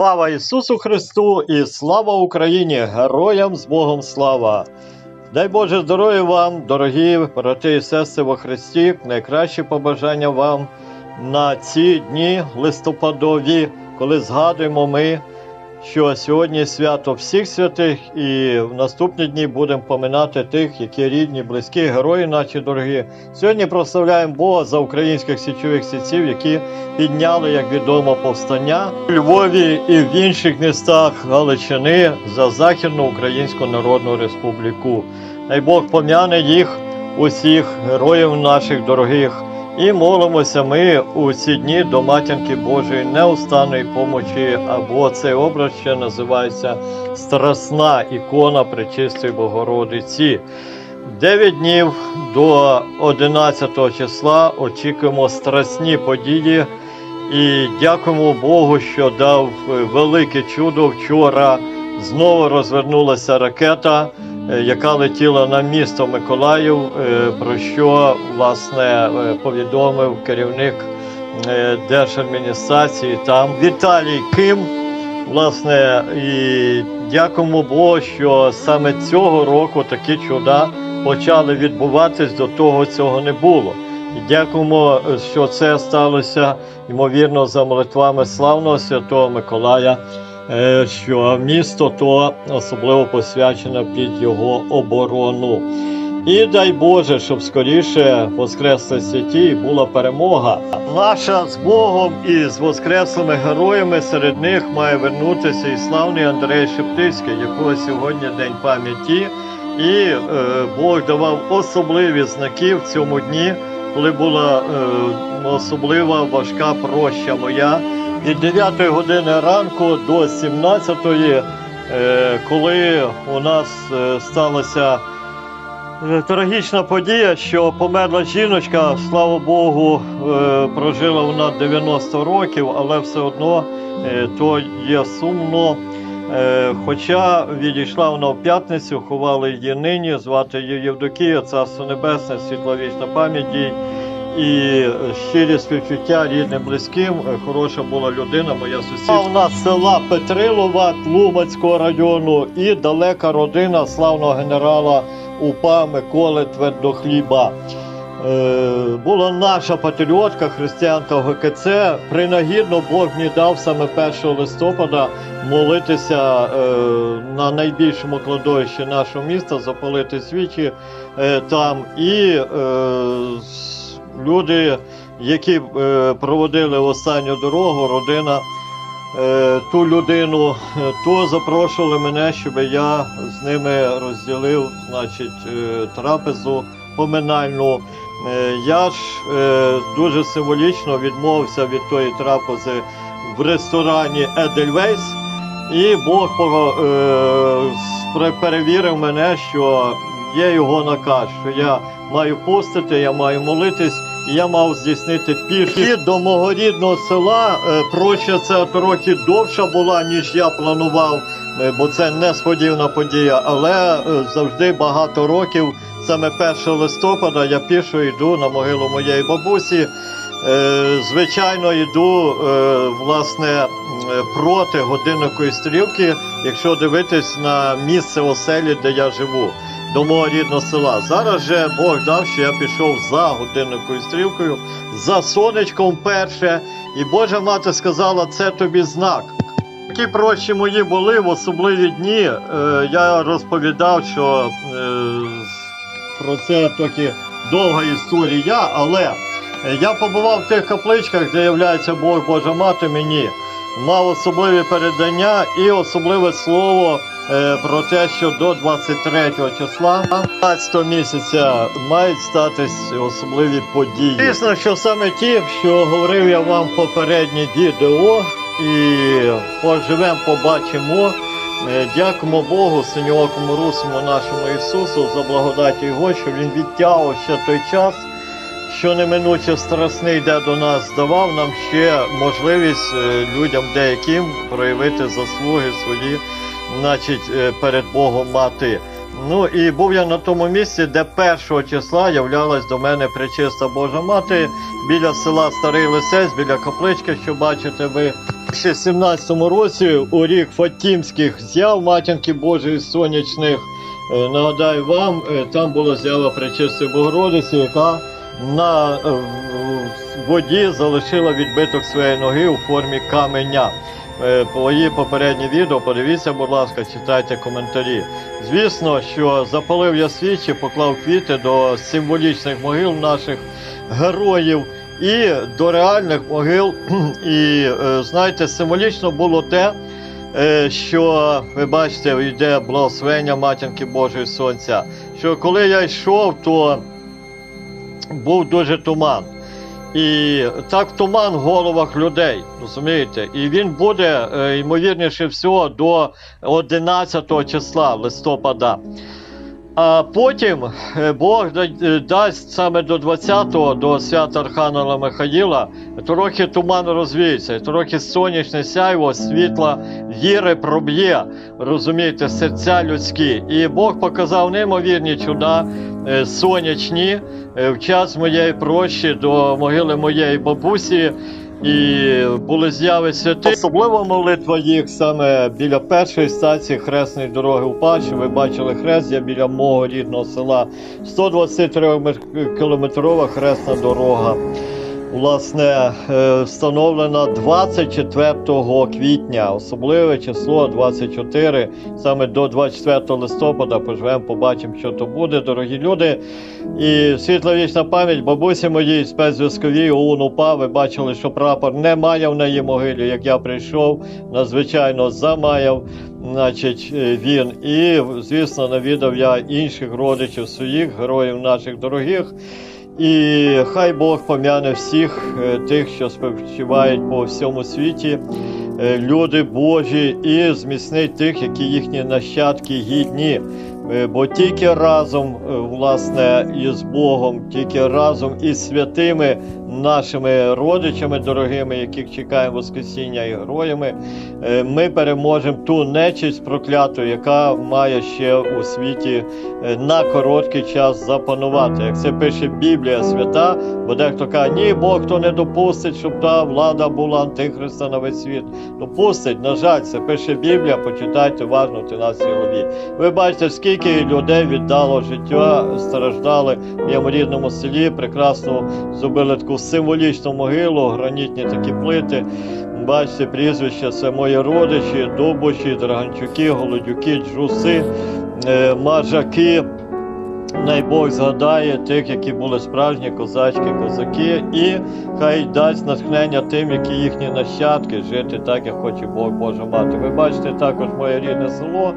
Слава Ісусу Христу і слава Україні! Героям з Богом слава! Дай Боже здоров'я вам, дорогі брати і сестри во Христі, найкращі побажання вам на ці дні листопадові, коли згадуємо ми, що сьогодні свято всіх святих, і в наступні дні будемо поминати тих, які рідні, близькі, герої наші дорогі. Сьогодні прославляємо Бога за українських січових сітців, які підняли, як відомо, повстання у Львові і в інших містах Галичини за Західну Українську Народну Республіку. Дай Бог пом'яне їх, усіх героїв наших дорогих. І молимося ми у ці дні до матінки Божої неустанної помочі, або цей образ ще називається Страсна ікона Пречистої Богородиці. Дев'ять днів до 11 числа очікуємо страсні події і дякуємо Богу, що дав велике чудо. Вчора знову розвернулася ракета, яка летіла на місто Миколаїв, е, про що власне е, повідомив керівник е, держадміністрації там Віталій Ким. Власне, і дякуємо Богу, що саме цього року такі чуда почали відбуватись, до того цього не було. І дякуємо, що це сталося, ймовірно, за молитвами славного святого Миколая, е, що місто то особливо посвячено під його оборону. І дай Боже, щоб скоріше воскресли святі і була перемога. Наша з Богом і з воскреслими героями серед них має вернутися і славний Андрей Шептицький, якого сьогодні день пам'яті. І е, Бог давав особливі знаки в цьому дні, коли була е, особлива важка проща моя. Від 9 години ранку до 17, е, коли у нас е, сталося Е, Трагічна подія, що померла жіночка, слава Богу, прожила вона 90 років, але все одно то є сумно. Хоча відійшла вона в п'ятницю, ховали її нині, звати її Євдокія, Царство Небесне, світла вічна пам'ять. І щирі співчуття рідним близьким, хороша була людина, моя сусідка. У нас села Петрилова Тлумацького району і далека родина славного генерала УПА Миколи Твердохліба. Е, була наша патріотка, християнка ГКЦ. Принагідно Бог мені дав саме 1 листопада молитися е, на найбільшому кладовищі нашого міста, запалити свічі е, там. І люди, які е, проводили останню дорогу, родина е, ту людину, е, то запрошували мене, щоб я з ними розділив значить, трапезу поминальну. Я ж дуже символічно відмовився від тої трапези в ресторані Едельвейс, і Бог перевірив мене, що є його наказ, що я маю постити, я маю молитись, і я мав здійснити пішохід до мого рідного села. Е, Проща це трохи довша була, ніж я планував, е, бо це несподівана подія, але е, завжди багато років. Саме 1 листопада я пішо йду на могилу моєї бабусі. Звичайно, йду власне проти годинникової стрілки, якщо дивитись на місце оселі, де я живу, до мого рідного села. Зараз же Бог дав, що я пішов за годинниковою стрілкою, за сонечком перше, і Божа мати сказала, це тобі знак. Такі прощі мої були в особливі дні. Е, я розповідав, що е, про це трохи довга історія, але е, я побував в тих капличках, де являється Бог Божа Мати мені. Мав особливі передання і особливе слово про те, що до 23 числа 15 місяця мають статись особливі події. Звісно, що саме ті, що говорив я вам в попереднє відео, і поживемо, побачимо. Е, Дякуємо Богу, синьокому русому нашому Ісусу за благодаті Його, що Він відтягував ще той час, що неминуче страсний йде до нас, давав нам ще можливість е, людям деяким проявити заслуги свої, значить, е, перед Богом мати. Ну і був я на тому місці, де першого числа являлась до мене пречиста Божа Мати біля села Старий Лисець, біля каплички, що бачите ви. В 17-му році у рік Фатімських з'яв матінки Божої сонячних. Е, Нагадаю вам, е, там була з'ява Пречистої Богородиці, яка на воді залишила відбиток своєї ноги у формі каменя. Е, Мої попередні відео, подивіться, будь ласка, читайте коментарі. Звісно, що запалив я свічі, поклав квіти до символічних могил наших героїв і до реальних могил. І е, знаєте, символічно було те, е, що ви бачите, йде благословення матінки Божої Сонця. Що коли я йшов, то був дуже туман. І так туман в головах людей, розумієте? І він буде, е, ймовірніше всього, до 11 числа листопада. А потім е, Бог е, дасть саме до 20-го, до свята Архангела Михаїла, трохи туман розвіється, трохи сонячне сяйво, світла віри проб'є, розумієте, серця людські. І Бог показав неймовірні чуда е, сонячні в час моєї прощі до могили моєї бабусі. І були з'яви святи. Особлива молитва їх саме біля першої стації хресної дороги у Пачі. Ви бачили хрест, я біля мого рідного села. 123 кілометрова хресна дорога. Власне, е, встановлена 24 квітня, особливе число 24, саме до 24 листопада. Поживемо, побачимо, що то буде, дорогі люди. І світла вічна пам'ять бабусі моїй спецзв'язковій ОУН УПА. Ви бачили, що прапор не маяв на її могилі. Як я прийшов, надзвичайно замаяв. Значить, е, він. І, звісно, навідав я інших родичів своїх, героїв наших дорогих. І хай Бог пом'яне всіх е, тих, що співчувають по всьому світі, е, люди Божі, і зміцнить тих, які їхні нащадки гідні. Е, Бо тільки разом, власне, із Богом, тільки разом із святими нашими родичами дорогими, яких чекаємо Воскресіння і героями, е, ми переможемо ту нечисть прокляту, яка має ще у світі е, на короткий час запанувати. Як це пише Біблія свята, бо дехто каже, ні, Бог то не допустить, щоб та влада була антихриста на весь світ. Допустить, на жаль, це пише Біблія, почитайте уважно в 13 главі. Ви бачите, скільки людей віддало життя, страждали в моєму рідному селі, прекрасно зробили таку символічну могилу, гранітні такі плити. Бачите, прізвища це мої родичі, Дубочі, Драганчуки, Голодюки, Джуси, е, Мажаки. Най Бог згадає тих, які були справжні козачки, козаки, і хай дасть натхнення тим, які їхні нащадки жити так, як хоче Бог Божа мати. Ви бачите також моє рідне село,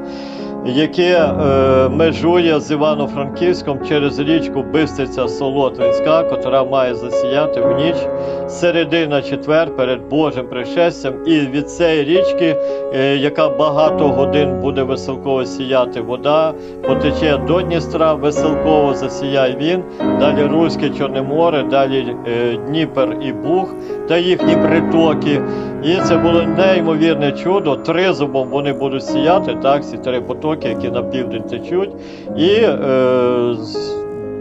яке е, межує з Івано-Франківськом через річку Бистиця Солотвинська, котра має засіяти в ніч середи на четвер перед Божим пришестям. І від цієї річки, е, яка багато годин буде веселково сіяти вода, потече до Дністра, веселково засіяє він, далі Руське Чорне море, далі е, Дніпер і Буг та їхні притоки. І це було неймовірне чудо. Тризубом вони будуть сіяти, так, ці три потоки, які на південь течуть. І е,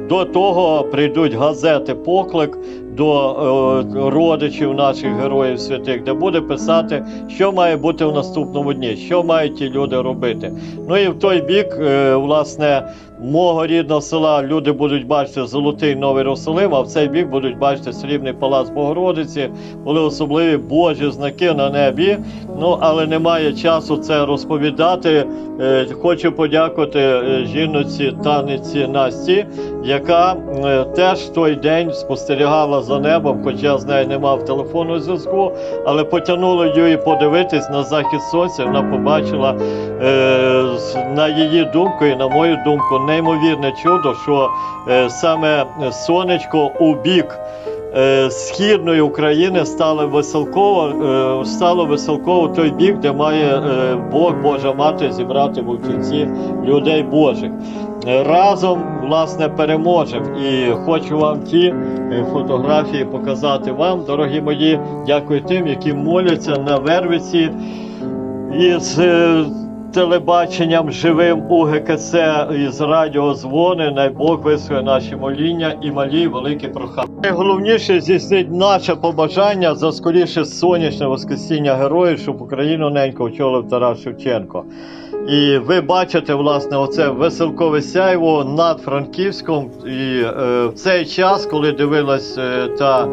до того прийдуть газети поклик до е, родичів наших героїв святих, де буде писати, що має бути в наступному дні, що мають ті люди робити. Ну і в той бік, е, власне, мого рідного села люди будуть бачити золотий новий Росолим, а в цей бік будуть бачити срібний палац Богородиці, були особливі Божі знаки на небі. Ну, але немає часу це розповідати. Е, Хочу подякувати е, жіноці Таниці Насті, яка е, теж в той день спостерігала за небом, хоча з нею не мав телефонного зв'язку, але потягнуло її подивитись на захід сонця. Вона побачила на її думку і на мою думку неймовірне чудо, що е, саме сонечко у бік е, східної України стало веселково, е, стало веселково той бік, де має Бог Божа мати зібрати в кінці людей Божих. Разом власне переможемо. І хочу вам ті фотографії показати вам, дорогі мої. Дякую тим, які моляться на Вервиці із телебаченням живим у ГКЦ із радіозвони. дзвони, найбог вислує наші моління і малі великі прохання. Найголовніше здійснить наше побажання за скоріше сонячне воскресіння героїв, щоб Україну ненько очолив Тарас Шевченко. І ви бачите, власне, оце веселкове сяйво над Франківськом. І е, в цей час, коли дивилась е, та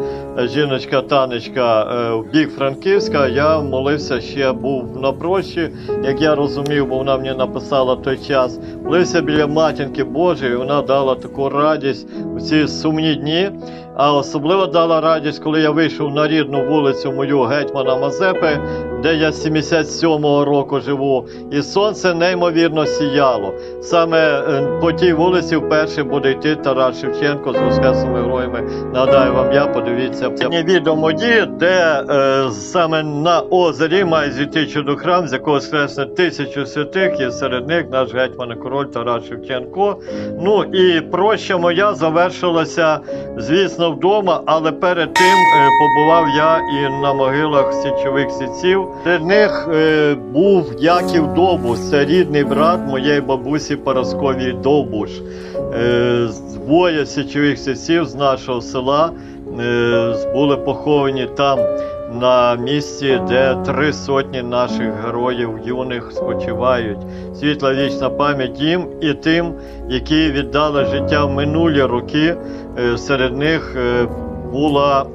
жіночка танечка е, в бік Франківська, я молився ще був на прощі, як я розумів, бо вона мені написала той час. Молився біля матінки Божої, вона дала таку радість у ці сумні дні. А особливо дала радість, коли я вийшов на рідну вулицю мою гетьмана Мазепи, де я з 77-го року живу, і сонце неймовірно сіяло. Саме е, по тій вулиці вперше буде йти Тарас Шевченко з воскресними героями. Нагадаю вам, я подивіться відомоді, де е, саме на озері має зійти чудохрам, з якого скресне тисячу святих, і серед них наш гетьман король Тарас Шевченко. Ну і проща моя завершилася, звісно, вдома, але перед тим е, побував я і на могилах січових Серед них е, був Яків Довбуш, це рідний брат моєї бабусі Парасковії Довбуш. Е, двоє січових сітців з нашого села е, були поховані там. На місці, де три сотні наших героїв юних спочивають. Світла вічна пам'ять їм і тим, які віддали життя в минулі роки. Е, Серед них е, була,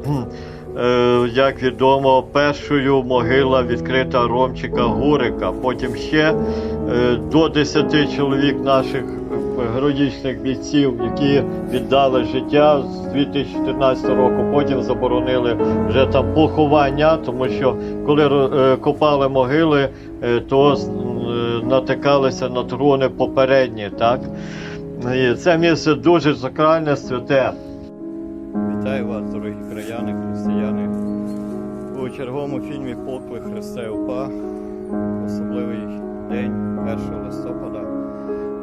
як відомо, першою могила відкрита Ромчика Гурика. Потім ще е, до 10 чоловік наших е, героїчних бійців, які віддали життя з 2014 року. Потім заборонили вже там поховання, тому що коли е, копали могили, е, то е, натикалися на трони попередні, так? І це місце дуже сакральне, святе. Вітаю вас, дорогі краяни, християни. У черговому фільмі Поклик Христе УПА. Особливий день 1 листопада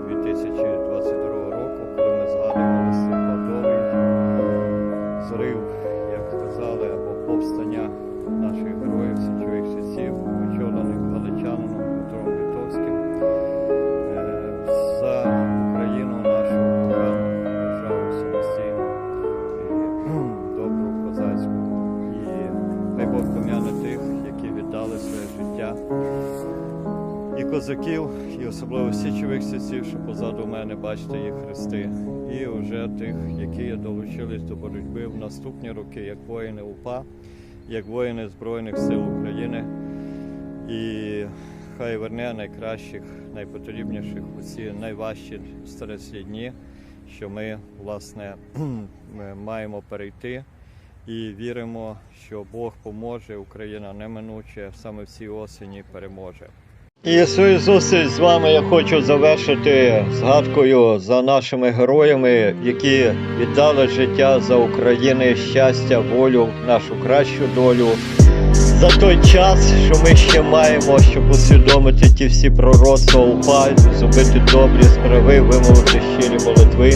2022 року, коли ми згадуємо листопадовий зрив, як казали, або повстання наших героїв січових часів, очолених галичанином Петром Вітовським. Козаків, і особливо січових сільців, що позаду мене бачите їх хрести, і вже тих, які долучились до боротьби в наступні роки, як воїни УПА, як воїни Збройних сил України. І хай верне найкращих, найпотрібніших у ці найважчі старецькі дні, що ми, власне, ми маємо перейти і віримо, що Бог поможе, Україна неминуче саме в цій осені переможе. І свою зустріч з вами я хочу завершити згадкою за нашими героями, які віддали життя за України, щастя, волю, нашу кращу долю. За той час, що ми ще маємо, щоб усвідомити ті всі пророцтва упа, зробити добрі справи, вимовити щирі молитви.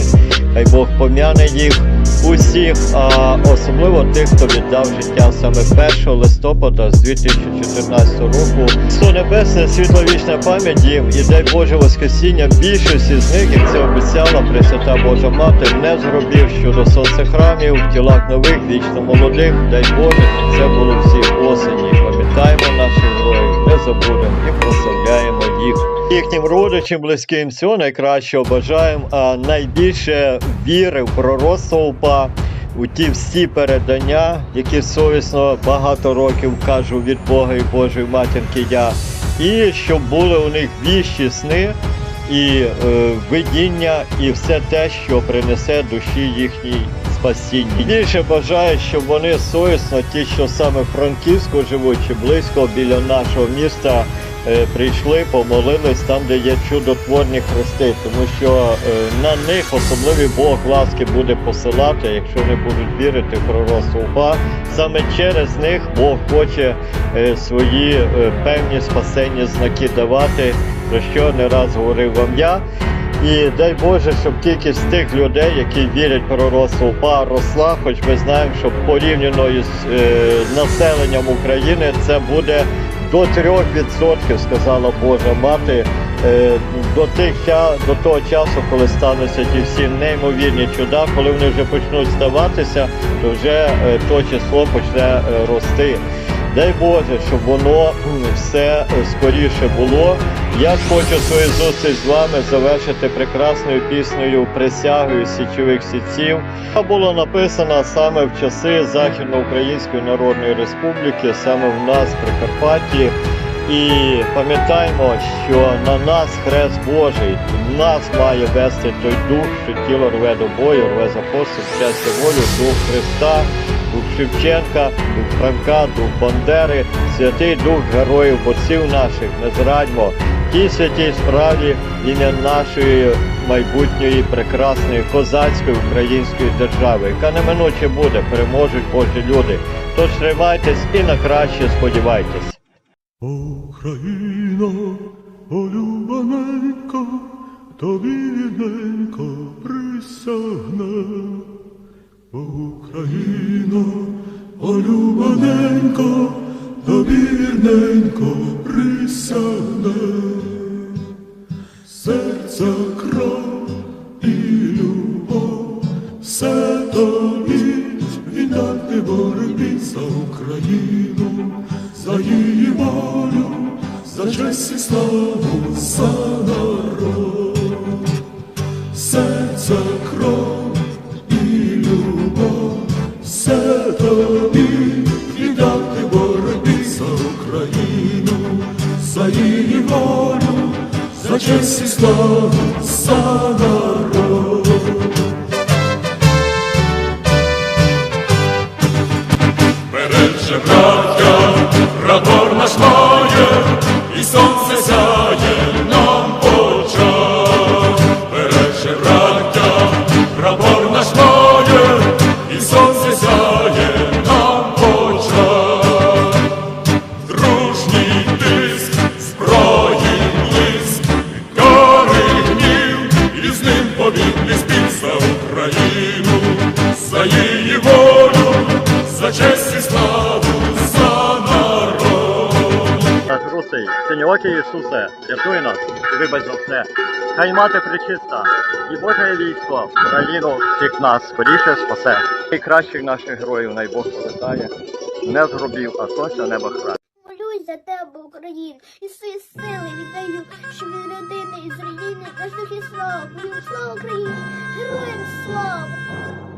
Хай Бог пом'яне їх усіх, а особливо тих, хто віддав життя саме 1 листопада з 2014 року. Сто небесне, світло вічна пам'ять їм і дай Боже Воскресіння більшості з них, як це обіцяла Пресвята Божа Мати, не з гробів щодо сонцехрамів, в тілах нових, вічно молодих. Дай Боже, це було всі осені. Пам'ятаємо наших не забудемо і прославляємо їх. Їхнім родичам, близьким всього найкращого бажаємо, а найбільше віри в пророцтво УПА, у ті всі передання, які совісно багато років кажу від Бога і Божої матінки я, і щоб були у них віщі сни і е, видіння, і все те, що принесе душі їхній спасіння. Більше бажаю, щоб вони совісно, ті, що саме Франківську живуть, чи близько біля нашого міста, е, прийшли, помолились там, де є чудотворні хрести, тому що е, на них особливий Бог ласки буде посилати, якщо вони будуть вірити в пророцтво УПА. Саме через них Бог хоче свої певні спасенні знаки давати, про що не раз говорив вам я. І дай Боже, щоб кількість тих людей, які вірять в пророцтво УПА, росла, хоч ми знаємо, що порівняно із е, населенням України це буде до 3%, сказала Божа мати. е, до, тих, до того часу, коли стануться ті всі неймовірні чуда, коли вони вже почнуть ставатися, то вже е, то число почне е, рости. Дай Боже, щоб воно все е, скоріше було. Я хочу свою зустріч з вами завершити прекрасною піснею присягою січових сітців. Вона була написана саме в часи Західноукраїнської Народної Республіки, саме в нас Прикарпатті. І пам'ятаємо, що на нас хрест Божий, нас має вести той дух, що тіло рве до бою, рве за поступ, щастя волю, дух Христа, дух Шевченка, дух Франка, дух Бандери, святий дух героїв, борців наших, не зрадьмо. Тій святій справі ім'я нашої майбутньої прекрасної козацької української держави, яка неминуче буде, переможуть Божі люди. Тож тримайтесь і на краще сподівайтесь. Україно, улюблененько, тобі рідненько присягне. Україно, улюблененько, тобі рідненько присягне. Серця кров і любов, все тобі за честь і славу, за Русий, синьоокий Ісусе, рятуй нас вибач за все. Хай мати причиста, і Боже військо, Україну всіх нас скоріше спасе. Найкращих наших героїв най Бог пам'ятає, не зробив, а сонця неба храни. Молюсь за тебе, Україну, і свої сили віддаю, щоб від родини із кожних і слава, слава Україні, героям слава!